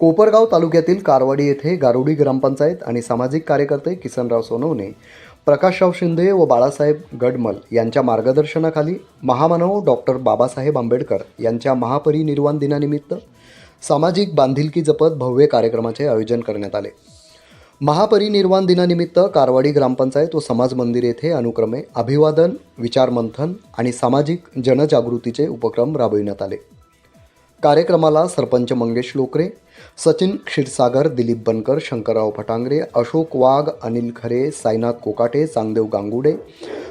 कोपरगाव तालुक्यातील कारवाडी येथे गारुडी ग्रामपंचायत आणि सामाजिक कार्यकर्ते किसनराव सोनवणे प्रकाशराव शिंदे व बाळासाहेब गडमल यांच्या मार्गदर्शनाखाली महामानव डॉक्टर बाबासाहेब आंबेडकर यांच्या महापरिनिर्वाण दिनानिमित्त सामाजिक बांधिलकी जपत भव्य कार्यक्रमाचे आयोजन करण्यात आले. महापरिनिर्वाण दिनानिमित्त कारवाडी ग्रामपंचायत व समाज मंदिर येथे अनुक्रमे अभिवादन विचारमंथन आणि सामाजिक जनजागृतीचे उपक्रम राबविण्यात आले. कार्यक्रमाला सरपंच मंगेश लोकरे सचिन क्षीरसागर दिलीप बनकर शंकरराव फटांगरे अशोक वाघ अनिल खरे साईनाथ कोकाटे चांगदेव गांगुडे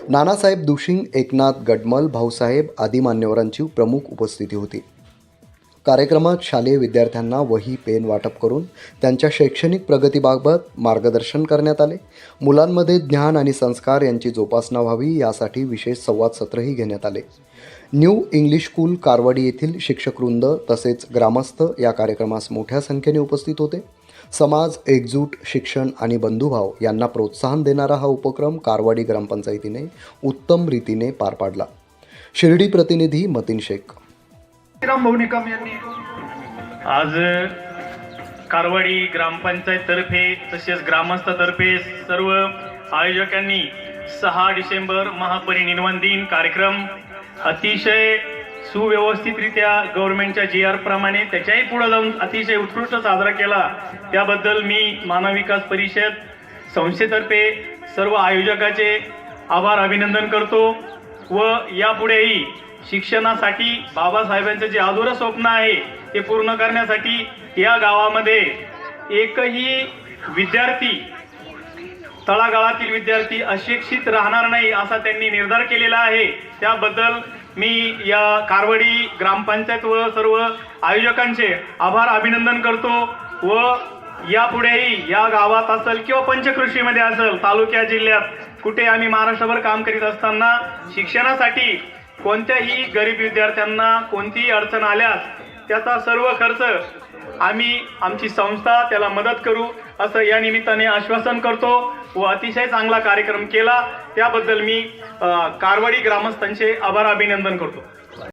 नानासाहेब दुशिंग एकनाथ गडमल भाऊसाहेब आदी मान्यवरांची प्रमुख उपस्थिती होती. कार्यक्रमात शालेय विद्यार्थ्यांना वही पेन वाटप करून त्यांच्या शैक्षणिक प्रगतीबाबत मार्गदर्शन करण्यात आले. मुलांमध्ये ज्ञान आणि संस्कार यांची जोपासना व्हावी यासाठी विशेष संवाद सत्रही घेण्यात आले. न्यू इंग्लिश स्कूल कारवाडी येथील शिक्षकवृंद तसेच ग्रामस्थ या कार्यक्रमास मोठ्या संख्येने उपस्थित होते. समाज एकजूट शिक्षण आणि बंधुभाव यांना प्रोत्साहन देणारा हा उपक्रम कारवाडी ग्रामपंचायतीने उत्तम रीतीने पार पाडला. शिर्डी प्रतिनिधी मतीन शेख. राम भाऊ निकम यांनी. आज कारवाडी ग्रामपंचायत तर्फे तसेच ग्रामस्थतर्फे सर्व आयोजकांनी सहा डिसेंबर महापरिनिर्वाण दिन कार्यक्रम अतिशय सुव्यवस्थितरित्या गव्हर्नमेंटच्या जी आर प्रमाणे त्याच्याही पुढे जाऊन अतिशय उत्कृष्ट साजरा केला. त्याबद्दल मी मानव विकास परिषद संस्थेतर्फे सर्व आयोजकाचे आभार अभिनंदन करतो व यापुढेही शिक्षणासाठी बाबासाहेबांचं जे अधुरं स्वप्न आहे ते पूर्ण करण्यासाठी या गावामध्ये एकही विद्यार्थी तळागाळातील विद्यार्थी अशिक्षित राहणार नाही असा त्यांनी निर्धार केलेला आहे. त्याबद्दल मी या कारवडी ग्रामपंचायत व सर्व आयोजकांचे आभार अभिनंदन करतो व यापुढेही या गावात असेल किंवा पंचकृषीमध्ये असेल तालुक्या जिल्ह्यात कुठे आम्ही महाराष्ट्रभर काम करीत असताना शिक्षणासाठी कोणत्याही गरीब विद्यार्थ्यांना कोणतीही अडचण आल्यास त्याचा सर्व खर्च आम्ही आमची संस्था त्याला मदत करू असं या निमित्ताने आश्वासन करतो व अतिशय चांगला कार्यक्रम केला. त्याबद्दल मी कारवाडी ग्रामस्थांचे आभार अभिनंदन करतो.